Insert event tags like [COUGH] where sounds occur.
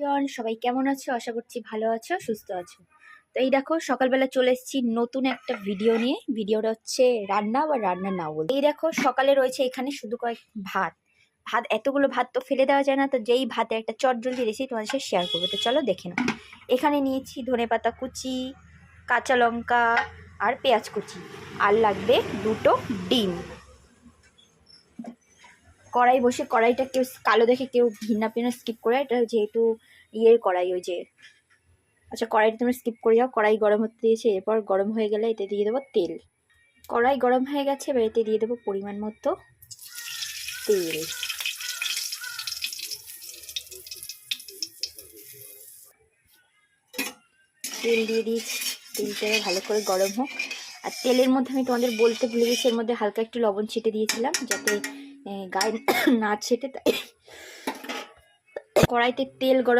Everyone, সবাই কেমন আছো? আশা করছি ভালো আছো, সুস্থ আছো। তো এই দেখো, সকালবেলা চলে এসেছি নতুন একটা ভিডিও নিয়ে। ভিডিওটা হচ্ছে রান্না বা রান্না না বল এই দেখো, সকালে রয়েছে এখানে শুধু কয়েক ভাত। ভাত, এতগুলো ভাত তো ফেলে দেওয়া যায় না, তো যেই ভাতে একটা চটজলদি রেসিপি তোমাদের সাথে শেয়ার করব। তো চলো দেখে নাও। এখানে নিয়েছি ধনে পাতা কুচি, কাঁচা লঙ্কা আর পেঁয়াজ কুচি। আর লাগবে দুটো ডিম। কড়াই বসে, কড়াইটা কেউ কালো দেখে কেউ ঘৃণা পিনা স্কিপ করে, এটা যেহেতু ইয়ের কড়াই ওই যে আচ্ছা কড়াইটা তুমি স্কিপ করে যাও, কড়াই গরম হতে দিয়েছে, এরপর গরম হয়ে গেলে এতে দিয়ে দেবো তেল। কড়াই গরম হয়ে গেছে, এবার এতে দিয়ে দেবো পরিমাণ মতো তেল। তেল দিয়ে দিয়েছি, তেলটা ভালো করে গরম হোক। আর তেলের মধ্যে আমি তোমাদের বলতে ভুলে গেছি, এর মধ্যে হালকা একটু লবণ ছিটে দিয়েছিলাম, যাতে গায়ে [COUGHS] না ছেটে তাই [COUGHS] কড়াইতে তেল গরম